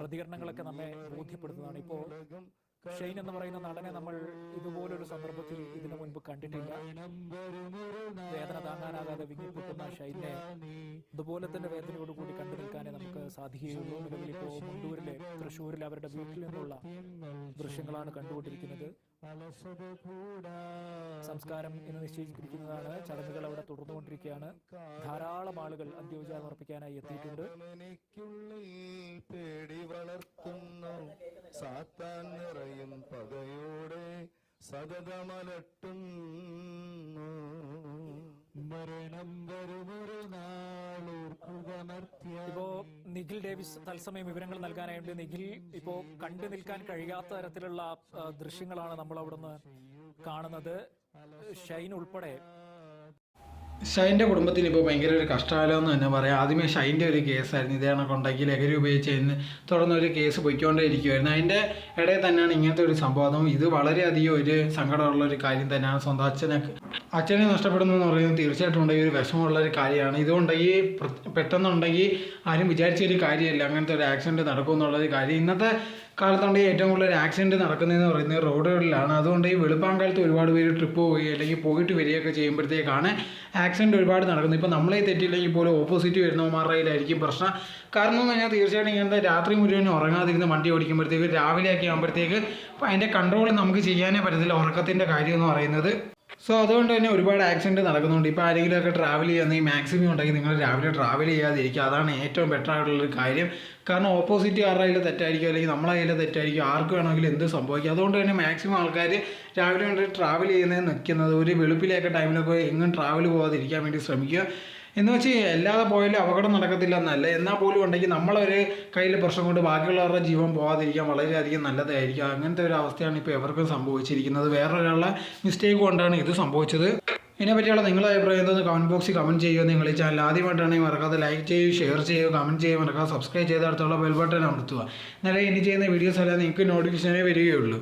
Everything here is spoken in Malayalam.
പ്രതികരണങ്ങളൊക്കെ നമ്മെ ബോധ്യപ്പെടുത്തുന്നതാണ്. ഇപ്പോൾ ഷെയ്ൻ എന്ന് പറയുന്ന നടനെ നമ്മൾ ഇതുപോലൊരു സന്ദർഭത്തിൽ ഇതിനു മുൻപ് കണ്ടിട്ടില്ല. വേദന താങ്ങാനാകാതെ വിങ്ങിപ്പൊട്ടുന്ന ഷൈനെ ഇതുപോലെ തന്നെ വേദനയോട് കൂടി കണ്ടു നിൽക്കാനേ നമുക്ക് സാധിക്കുകയുള്ളൂ. നിലവിൽ ഇപ്പോൾ മുണ്ടൂരിലെ തൃശ്ശൂരിൽ അവരുടെ വീട്ടിൽ നിന്നുള്ള ദൃശ്യങ്ങളാണ് കണ്ടുകൊണ്ടിരിക്കുന്നത്. സംസ്കാരം ഇന്ന് നിശ്ചയിച്ചിരിക്കുന്നതാണ്. ചടങ്ങുകൾ അവിടെ തുടർന്നുകൊണ്ടിരിക്കുകയാണ്. ധാരാളം ആളുകൾ അന്ത്യോചാരം അർപ്പിക്കാനായി എത്തിയിട്ടുണ്ട്. സാത്താൻ നിറയും പകയോടെ സതതമലട്ടുന്നു മരണം വരുമൊരു ഇപ്പോ നിഖിൽ ഡേവിസ് തത്സമയം വിവരങ്ങൾ നൽകാനായിട്ട് നിഖിൽ ഇപ്പോ കണ്ടു നിൽക്കാൻ കഴിയാത്ത തരത്തിലുള്ള ദൃശ്യങ്ങളാണ് നമ്മൾ അവിടുന്ന് കാണുന്നത്. ഷൈൻ ഉൾപ്പെടെ ഷൈന്റെ കുടുംബത്തിന് ഇപ്പോൾ ഭയങ്കര ഒരു കഷ്ടകാലം എന്ന് തന്നെ പറയാം. ആദ്യമേ ഷൈന്റെ ഒരു കേസായിരുന്നു. ഇതേ കണക്കുണ്ടാക്കി ലഹരി ഉപയോഗിച്ചതിന് തുടർന്ന് ഒരു കേസ് പൊയ്ക്കൊണ്ടേ ഇരിക്കുമായിരുന്നു അതിന്റെ ഇടയിൽ തന്നെയാണ് ഇങ്ങനത്തെ ഒരു സംഭവം. ഇത് വളരെയധികം ഒരു സങ്കടമുള്ള ഒരു കാര്യം തന്നെയാണ്. സ്വന്തം അച്ഛനെ അച്ഛനെ നഷ്ടപ്പെടുന്നു എന്ന് പറയുന്നത് തീർച്ചയായിട്ടും ഉണ്ടെങ്കിൽ ഒരു വിഷമമുള്ള ഒരു കാര്യമാണ്. ഇതുകൊണ്ടെങ്കിൽ പെട്ടെന്നുണ്ടെങ്കിൽ ആരും വിചാരിച്ച ഒരു കാര്യമല്ല. അങ്ങനത്തെ ഒരു ആക്സിഡന്റ് നടക്കും എന്നുള്ളൊരു കാര്യം. ഇന്നത്തെ കാലത്തുണ്ടെങ്കിൽ ഏറ്റവും കൂടുതൽ ആക്സിഡന്റ് നടക്കുന്നതെന്ന് പറയുന്നത് റോഡുകളിലാണ്. അതുകൊണ്ട് ഈ വെളുപ്പാങ്കാലത്ത് ഒരുപാട് പേര് ട്രിപ്പ് പോയി അല്ലെങ്കിൽ പോയിട്ട് വരികയൊക്കെ ചെയ്യുമ്പോഴത്തേക്കാണ് ആക്സിഡന്റ് ഒരുപാട് നടക്കുന്നു. ഇപ്പോൾ നമ്മളെ തെറ്റില്ലെങ്കിൽ പോലും ഓപ്പോസിറ്റ് വരുന്നവന്മാരുടെ കയ്യിലായിരിക്കും പ്രശ്നം. കാരണം എന്ന് പറഞ്ഞാൽ തീർച്ചയായിട്ടും ഇങ്ങനത്തെ രാത്രി മുഴുവൻ ഉറങ്ങാതിരുന്ന് വണ്ടി ഓടിക്കുമ്പോഴത്തേക്ക് രാവിലെയൊക്കെ ആകുമ്പോഴത്തേക്ക് അപ്പോൾ അതിന്റെ കൺട്രോൾ നമുക്ക് ചെയ്യാനേ പറ്റത്തില്ല ഉറക്കത്തിന്റെ കാര്യം എന്ന് പറയുന്നത്. സോ അതുകൊണ്ട് തന്നെ ഒരുപാട് ആക്സിഡന്റ് നടക്കുന്നുണ്ട്. ഇപ്പോൾ ആരെങ്കിലുമൊക്കെ ട്രാവൽ ചെയ്യുന്നെങ്കിൽ മാക്സിമം ഉണ്ടെങ്കിൽ നിങ്ങൾ രാവിലെ ട്രാവൽ ചെയ്യാതിരിക്കുക. അതാണ് ഏറ്റവും ബെറ്റർ ആയിട്ടുള്ളൊരു കാര്യം. കാരണം ഓപ്പോസിറ്റ് ആരുടെ തെറ്റായിരിക്കും അല്ലെങ്കിൽ നമ്മളെ തെറ്റായിരിക്കും. ആർക്ക് വേണമെങ്കിലും എന്ത് സംഭവിക്കും. അതുകൊണ്ട് തന്നെ മാക്സിമം ആൾക്കാർ രാവിലെ കൊണ്ട് ട്രാവൽ ചെയ്യുന്നത് നിൽക്കുന്നത് ഒരു വെളുപ്പിലേക്ക് ടൈമിലൊക്കെ എങ്ങും ട്രാവൽ പോകാതിരിക്കാൻ വേണ്ടി ശ്രമിക്കുക. എന്ന് വെച്ച് അല്ലാതെ പോയാലും അപകടം നടക്കത്തില്ല എന്നല്ല എന്നാൽ പോലും ഉണ്ടെങ്കിൽ നമ്മളൊരു കയ്യിൽ പ്രശ്നം കൊണ്ട് ബാക്കിയുള്ളവരുടെ ജീവൻ പോകാതിരിക്കാൻ വളരെയധികം നല്ലതായിരിക്കും. അങ്ങനത്തെ ഒരു അവസ്ഥയാണ് ഇപ്പോൾ എവർക്കും സംഭവിച്ചിരിക്കുന്നത്. വേറൊരാളുടെ മിസ്റ്റേക്ക് കൊണ്ടാണ് ഇത് സംഭവിച്ചത്. ഇതിനെ പറ്റിയുള്ള നിങ്ങളുടെ അഭിപ്രായം എന്തെന്ന് കമന്റ് ബോക്സിൽ കമന്റ് ചെയ്യുക. നിങ്ങൾ ഈ ചാനൽ ആദ്യമായിട്ടാണെങ്കിൽ മറക്കാതെ ലൈക്ക് ചെയ്യുക ഷെയർ ചെയ്യുക കമന്റ് ചെയ്യുക. മറക്കാതെ സബ്സ്ക്രൈബ് ചെയ്ത് അടുത്തുള്ള ബെൽ ബട്ടൺ അമർത്തുക. എന്നാലേ ഇനി ചെയ്യുന്ന വീഡിയോസ് എല്ലാം നിങ്ങൾക്ക് നോട്ടിഫിക്കേഷനേ വരികയുള്ളൂ.